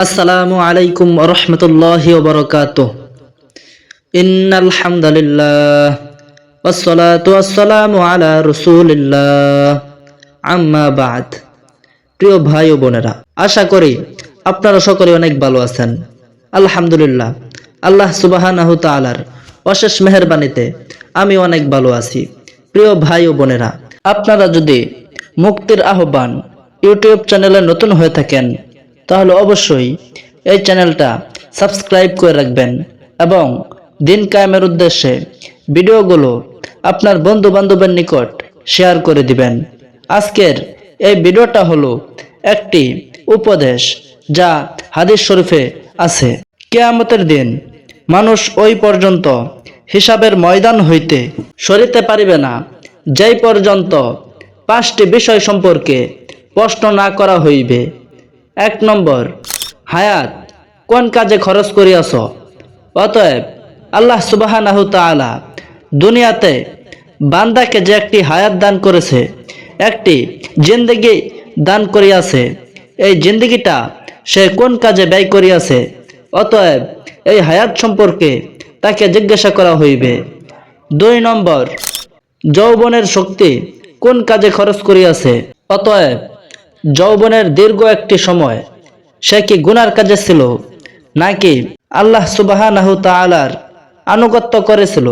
আসসালামু আলাইকুম রহমতুল্লাহ বরকাত ইন্নাল হামদুলিল্লাহ والصلاة والسلام على رسول الله আম্মা বাদ প্রিয় ভাই ও বোনেরা আশা করি আপনারা সকলে অনেক ভালো আছেন আলহামদুলিল্লাহ আল্লাহ সুবাহানাহু তাআলার অশেষ মেহেরবানিতে আমি অনেক ভালো আছি প্রিয় ভাই ও বোনেরা আপনারা যদি মুক্তির আহ্বান ইউটিউব চ্যানেলে নতুন হয়ে থাকেন তাহলে অবশ্যই এই চ্যানেলটা সাবস্ক্রাইব করে রাখবেন এবং দিন কায়েমের উদ্দেশ্যে ভিডিওগুলো আপনার বন্ধু বান্ধবের নিকট শেয়ার করে দিবেন। আজকের এই ভিডিওটা হলো একটি উপদেশ যা হাদিস শরীফে আছে। কেয়ামতের দিন মানুষ ওই পর্যন্ত হিসাবের ময়দান হইতে সরিতে পারিবে না, যেই পর্যন্ত পাঁচটি বিষয় সম্পর্কে প্রশ্ন না করা হইবে। এক নম্বর, হায়াত, কোন কাজে খরচ করিয়াছ? অতএব আল্লাহ সুবাহানাহু তাআলা দুনিয়াতে বান্দাকে যে একটি হায়াত দান করেছে, একটি জিন্দগি দান করিয়াছে, এই জিন্দগিটা সে কোন কাজে ব্যয় করিয়াছে? অতএব এই হায়াত সম্পর্কে তাকে জিজ্ঞাসা করা হইবে। দুই নম্বর, যৌবনের শক্তি কোন কাজে খরচ করিয়াছে? অতএব যৌবনের দীর্ঘ একটি সময় সে কি গুনার কাজে ছিল, নাকি আল্লাহ তাআলার আনুগত্য করেছিল?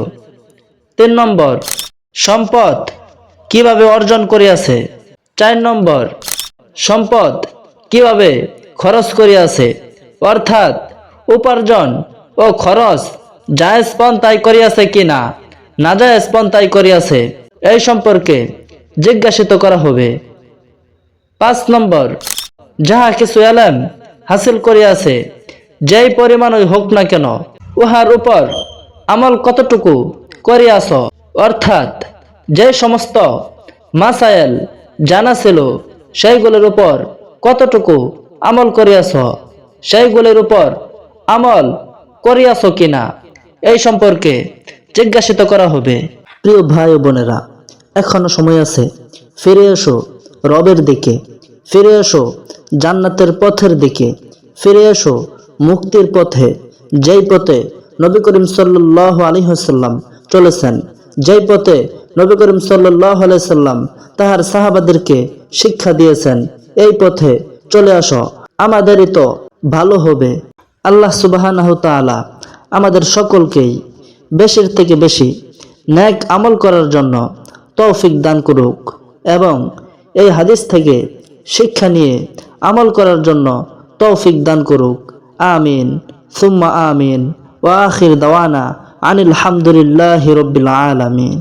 তিন নম্বর, সম্পদ কীভাবে অর্জন করিয়াছে? চার নম্বর, সম্পদ কীভাবে খরচ করিয়াছে? অর্থাৎ উপার্জন ও খরচ জায়েজ পন্থায় করিয়াছে কি কিনা নাজায়েজ পন্থায় করিয়াছে, এই সম্পর্কে জিজ্ঞাসিত করা হবে। পাঁচ নম্বর, যাহা কিছু এলেম হাসিল করিয়াছে, যেই পরিমাণই হোক না কেন, উহার উপর আমল কতটুকু করিয়াছ? অর্থাৎ যে সমস্ত মাসায়েল জানা ছিল, সেইগুলোর উপর কতটুকু আমল করিয়াছ? সেইগুলির উপর আমল করিয়াছ কিনা? এই সম্পর্কে জিজ্ঞাসিত করা হবে। প্রিয় ভাই বোনেরা, এখনও সময় আছে, ফিরে এসো। রবের দিকে। ফিরে এসো জান্নাতের পথের দিকে। ফিরে এসো মুক্তির পথে। যেই পথে নবী করিম সাল্লাহ আলী হাসাল্লাম চলেছেন, যেই পথে নবী করিম সাল্লাহ আলাইসাল্লাম তাহার সাহাবাদেরকে শিক্ষা দিয়েছেন, এই পথে চলে আসো। আমাদেরই তো ভালো হবে। আল্লাহ সুবাহানাহ তাআলা আমাদের সকলকেই বেশির থেকে বেশি ন্যাক আমল করার জন্য তৌফিক দান করুক এবং এই হাদিস থেকে শিক্ষা নিয়ে আমল করার জন্য তৌফিক দান করুক। আমিন। সুম্মা আমিন। ওয়া আখির দাওয়ানা আনিল হামদুলিল্লাহি রব্বিল আলামিন।